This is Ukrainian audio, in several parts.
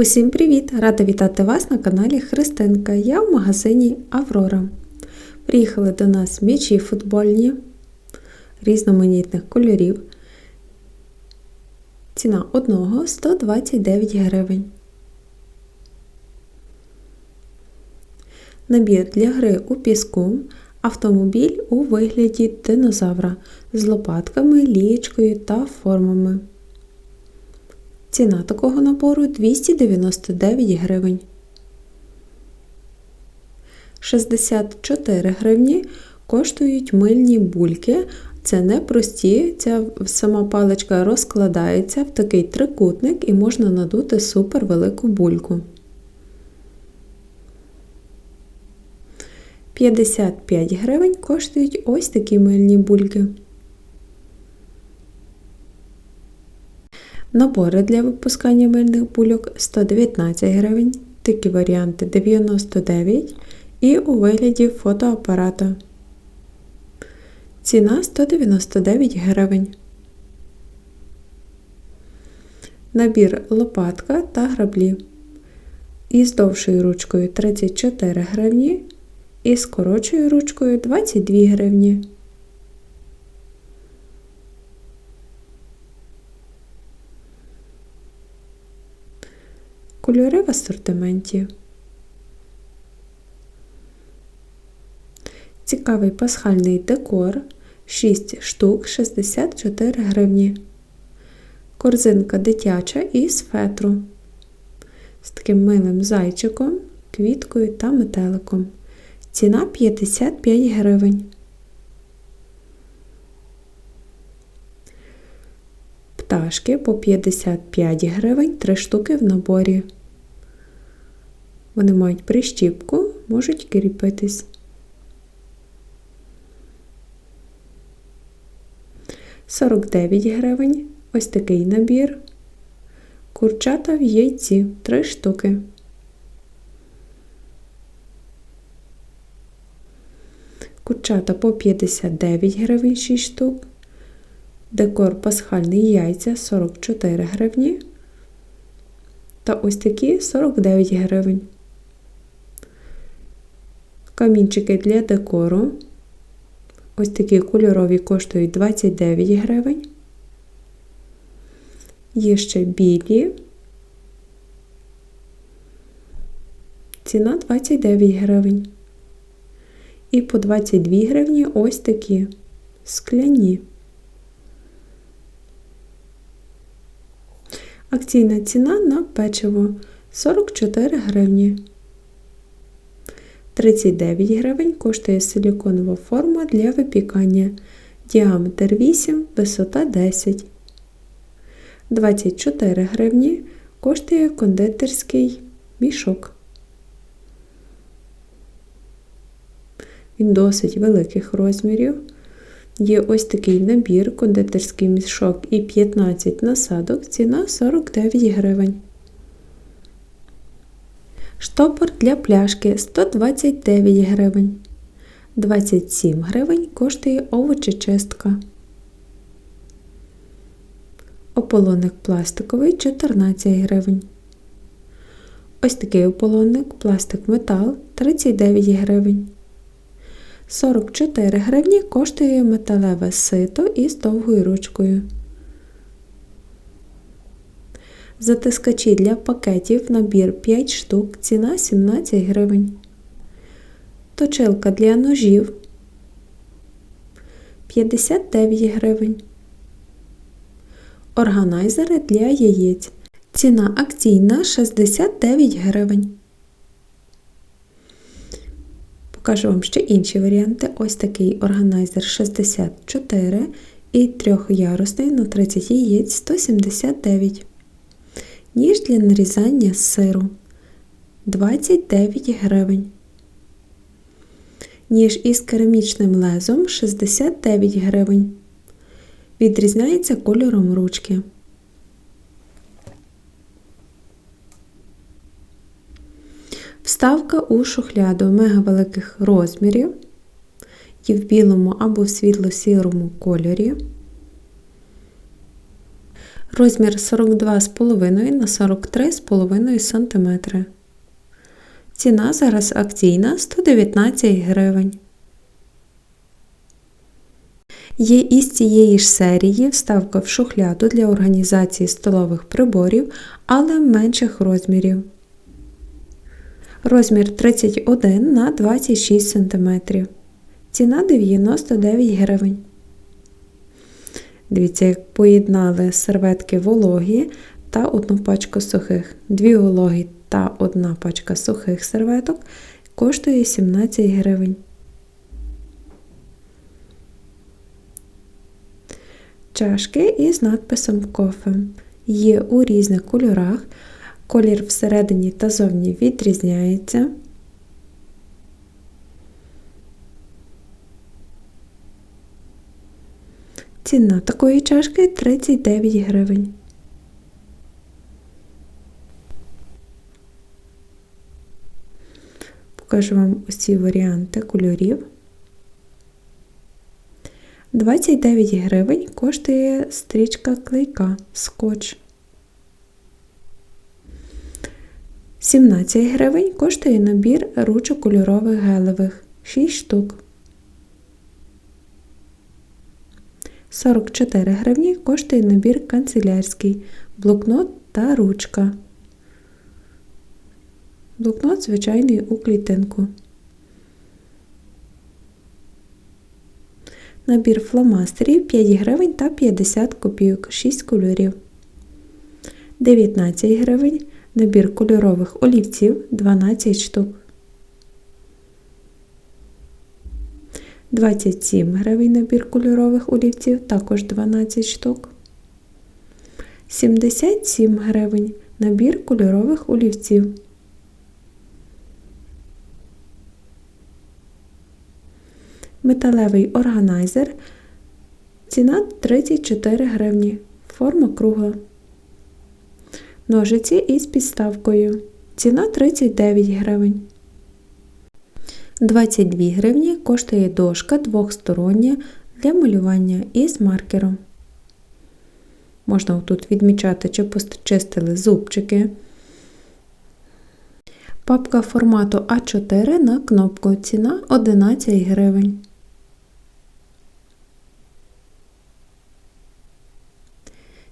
Усім привіт! Рада вітати вас на каналі Христинка. Я в магазині Аврора. Приїхали до нас м'ячі футбольні різноманітних кольорів. Ціна одного 129 гривень. Набір для гри у піску. Автомобіль у вигляді динозавра з лопатками, лієчкою та формами. Ціна такого набору 299 гривень. 64 гривні коштують мильні бульки. Це не прості, ця сама паличка розкладається в такий трикутник і можна надути супер велику бульку. 55 гривень коштують ось такі мильні бульки. Набори для випускання мильних бульок 119 гривень, такі варіанти 99 і у вигляді фотоапарата. Ціна 199 гривень. Набір лопатка та граблі. Із довшою ручкою 34 гривні і з коротшою ручкою 22 гривні. Кольори в асортименті. Цікавий пасхальний декор 6 штук 64 гривні. Корзинка дитяча із фетру. З таким милим зайчиком, квіткою та метеликом. Ціна 55 гривень. Пташки по 55 гривень 3 штуки в наборі. Вони мають прищіпку, можуть кріпитись. Сорок дев'ять гривень. Ось такий набір. Курчата в яйці 3 штуки. Курчата по 59 гривень 6 штук. Декор пасхальний яйця 44 гривні. Та ось такі 49 гривень. Камінчики для декору. Ось такі кольорові коштують 29 гривень. Є ще білі. Ціна 29 гривень. І по 22 гривні ось такі скляні. Акційна ціна на печиво 44 гривні. 39 гривень коштує силіконова форма для випікання. Діаметр 8, висота 10. 24 гривні коштує кондитерський мішок. Він досить великих розмірів. Є ось такий набір, кондитерський мішок і 15 насадок, ціна 49 гривень. Штопор для пляшки 129 гривень. 27 гривень коштує овочечистка. Ополонник пластиковий 14 гривень. Ось такий ополонник пластик метал 39 гривень. 44 гривні коштує металеве сито із довгою ручкою. Затискачі для пакетів набір 5 штук, ціна 17 гривень. Точилка для ножів 59 гривень. Органайзери для яєць. Ціна акційна 69 гривень. Покажу вам ще інші варіанти. Ось такий органайзер 64 і трьохярусний на 30 яєць 179. Ніж для нарізання сиру 29 гривень. Ніж із керамічним лезом 69 гривень. Відрізняється кольором ручки. Вставка у шухляду мегавеликих розмірів. Є в білому або в світло-сірому кольорі. Розмір 42,5 на 43,5 см. Ціна зараз акційна 119 гривень. Є із цієї ж серії вставка в шухляду для організації столових приборів, але менших розмірів. Розмір 31 на 26 см. Ціна 99 гривень. Дивіться, як поєднали серветки вологі та одну пачку сухих. Дві вологі та одна пачка сухих серветок коштує 17 гривень. Чашки із надписом кофе. Є у різних кольорах. Колір всередині та зовні відрізняється. Ціна такої чашки 39 гривень. Покажу вам усі варіанти кольорів. 29 гривень коштує стрічка клейка скотч. 17 гривень коштує набір ручок кольорових гелевих 6 штук. 44 гривні коштує набір канцелярський, блокнот та ручка. Блокнот звичайний у клітинку. Набір фломастерів 5 гривень та 50 копійок 6 кольорів. 19 гривень. Набір кольорових олівців 12 штук. 27 гривень набір кольорових олівців, також 12 штук. 77 гривень набір кольорових олівців. Металевий органайзер. Ціна 34 гривні. Форма кругла. Ножиці із підставкою. Ціна 39 гривень. 22 гривні коштує дошка двохстороння для малювання із маркером. Можна тут відмічати, чи почистили зубчики. Папка формату А4 на кнопку. Ціна 11 гривень.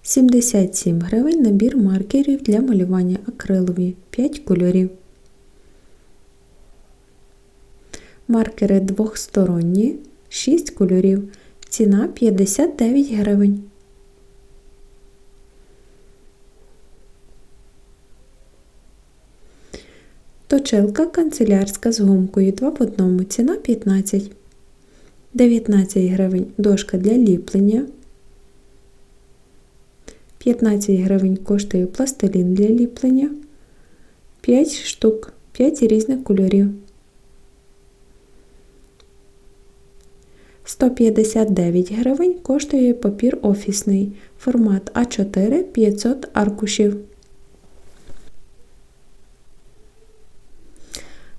Сімдесят сім гривень набір маркерів для малювання акрилові 5 кольорів. Маркери двохсторонні 6 кольорів. Ціна 59 гривень. Точилка канцелярська з гумкою 2 в одному. Ціна 15. 19 гривень дошка для ліплення. 15 гривень коштує пластилін для ліплення. 5 штук, 5 різних кольорів. 159 гривень коштує папір офісний, формат А4 500 аркушів.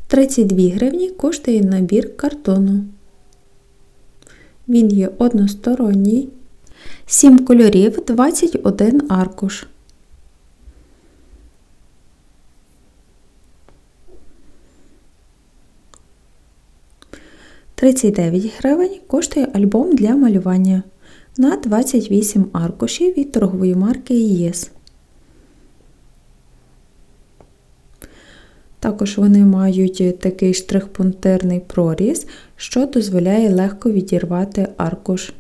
32 гривні коштує набір картону. Він є односторонній. 7 кольорів 21 аркуш. 39 гривень коштує альбом для малювання на 28 аркушів від торгової марки ЄС. Також вони мають такий штрих-пунктирний проріз, що дозволяє легко відірвати аркуш.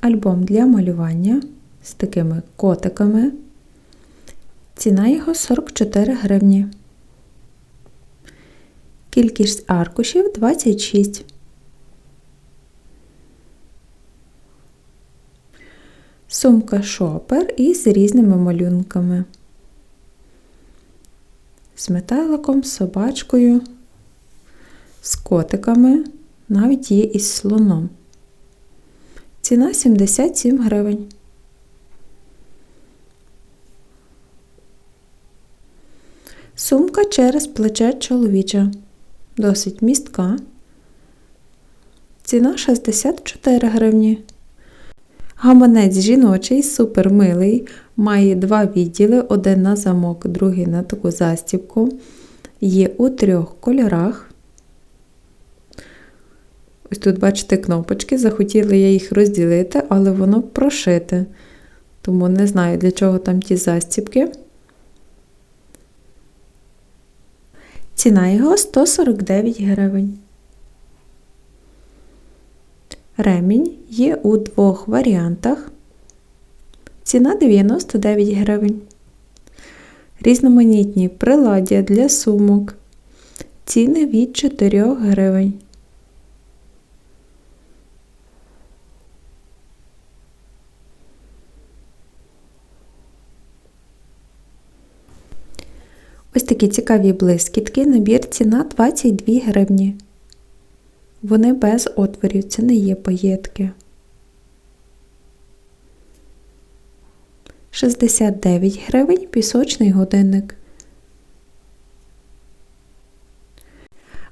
Альбом для малювання з такими котиками. Ціна його 44 гривні. Кількість аркушів 26. Сумка шопер із різними малюнками. З метеликом, з собачкою, з котиками, навіть є із слоном. Ціна 77 гривень. Сумка через плече чоловіча досить містка. Ціна 64 гривні. Гаманець жіночий, супер милий, має два відділи: один на замок, другий на таку застібку. Є у трьох кольорах. Ось тут, бачите, кнопочки. Захотіла я їх розділити, але воно прошите. Тому не знаю, для чого там ті застібки. Ціна його 149 гривень. Ремінь є у двох варіантах. Ціна 99 гривень. Різноманітні приладдя для сумок. Ціни від 4 гривень. Ось такі цікаві блискітки. Набір ціна 22 гривні. Вони без отворів, це не є паєтки. 69 гривень пісочний годинник.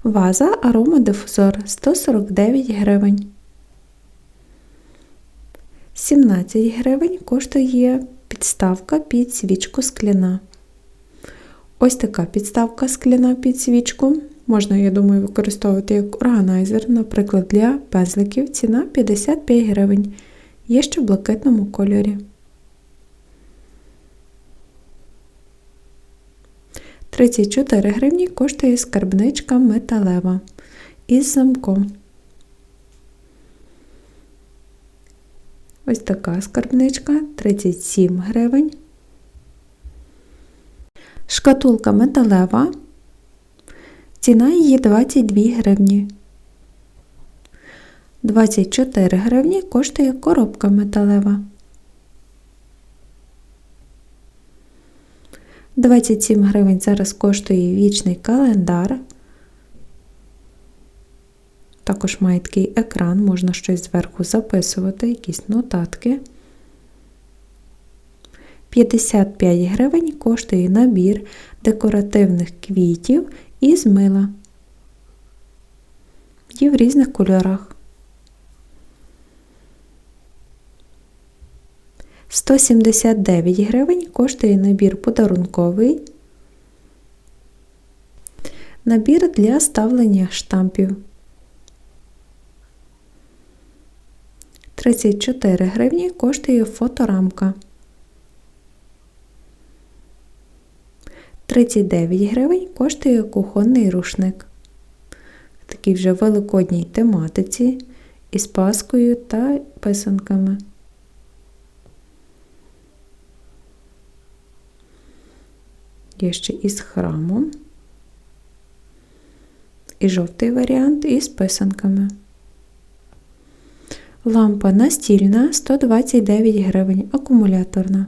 Ваза аромадифузор 149 гривень. 17 гривень коштує підставка під свічку скляна. Ось така підставка скляна під свічку. Можна, я думаю, використовувати як органайзер, наприклад, для пензликів. Ціна 55 гривень. Є ще в блакитному кольорі. 34 гривні коштує скарбничка металева із замком. Ось така скарбничка 37 гривень. Шкатулка металева. Ціна її 22 гривні. 24 гривні коштує коробка металева. 27 гривень зараз коштує вічний календар. Також має такий екран, можна щось зверху записувати, якісь нотатки. 55 гривень коштує набір декоративних квітів із мила. Є в різних кольорах. 179 гривень коштує набір подарунковий. Набір для ставлення штампів. 34 гривні коштує фоторамка. 39 гривень коштує кухонний рушник. В такій вже великодній тематиці із паскою та писанками. Є ще із храмом. І жовтий варіант із писанками. Лампа настільна 129 гривень, акумуляторна.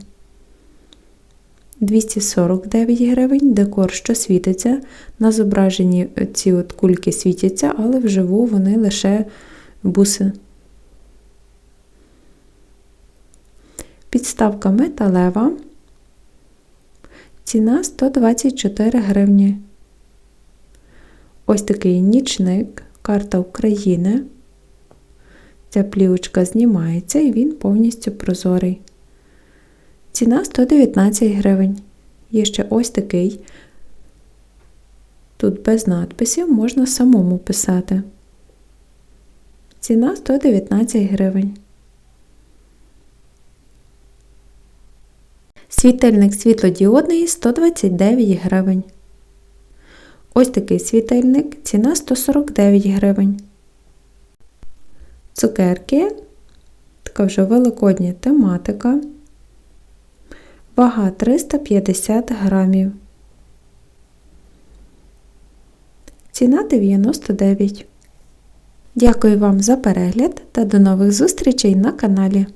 249 гривень, декор, що світиться. На зображенні ці от кульки світяться, але вживу вони лише буси. Підставка металева. Ціна 124 гривні. Ось такий нічник, карта України. Ця плівочка знімається і він повністю прозорий. Ціна 119 гривень. Є ще ось такий. Тут без надписів можна самому писати. Ціна 119 гривень. Світильник світлодіодний 129 гривень. Ось такий світильник, ціна 149 гривень. Цукерки, така вже великодня тематика. Вага 350 грамів. Ціна 99. Дякую вам за перегляд та до нових зустрічей на каналі.